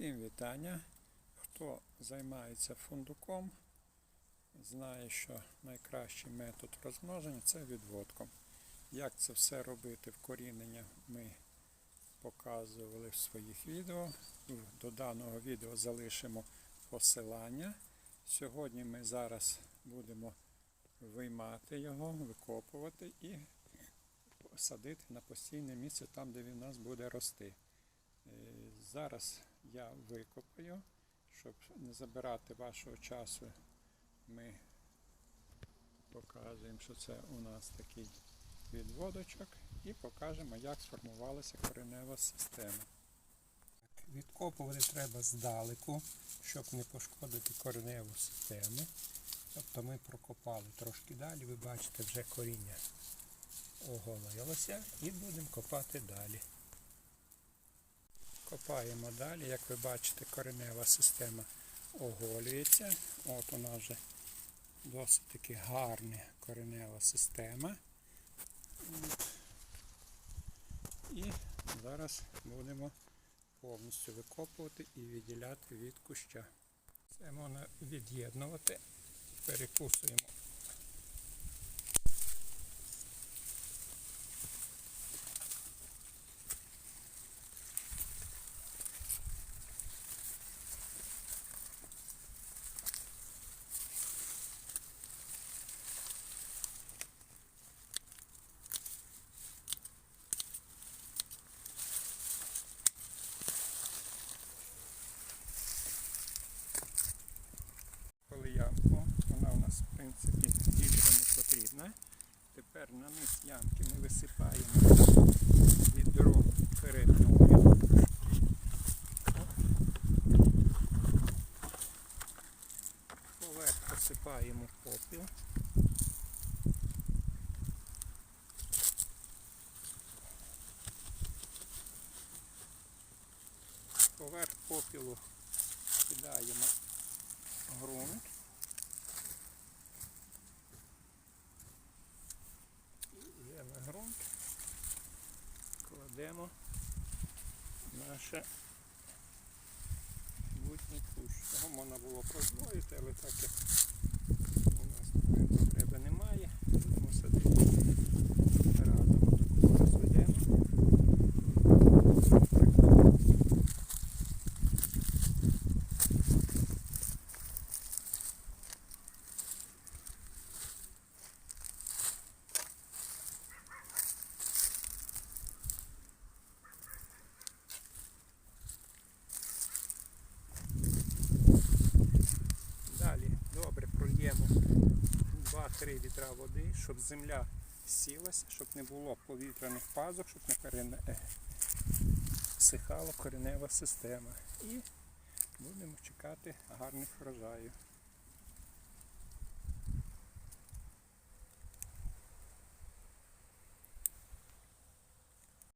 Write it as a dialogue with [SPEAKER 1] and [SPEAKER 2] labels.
[SPEAKER 1] Всім вітання. Хто займається фундуком, знає, що найкращий метод розмноження це відводком. Як це все робити вкорінення, ми показували в своїх відео. До даного відео залишимо посилання. Сьогодні ми зараз будемо виймати його, викопувати і садити на постійне місце там, де він у нас буде рости. Зараз я викопаю, щоб не забирати вашого часу. Ми показуємо, що це у нас такий відводочок, і покажемо, як сформувалася коренева система. Відкопувати треба здалеку, щоб не пошкодити кореневу систему. Тобто ми прокопали трошки далі, ви бачите, вже коріння оголилося і будемо копати далі. Копаємо далі, як ви бачите, коренева система оголюється. От у нас вже досить таки гарна коренева система. От. І зараз будемо повністю викопувати і відділяти від куща. Це можна від'єднувати, перекусуємо. коли ямку, вона у нас в принципі більше не потрібна. Тепер на низ ямки ми висипаємо відро перед мною. Поверх посипаємо попіл. Поверх попілу кидаємо ґрунт. І вже на ґрунт кладемо наше кущ. Його можна було прозвоїти, але так як 2-3 вітра води, щоб земля сілася, щоб не було повітряних пазок, щоб не пересихала коренева система. І будемо чекати гарних врожаїв.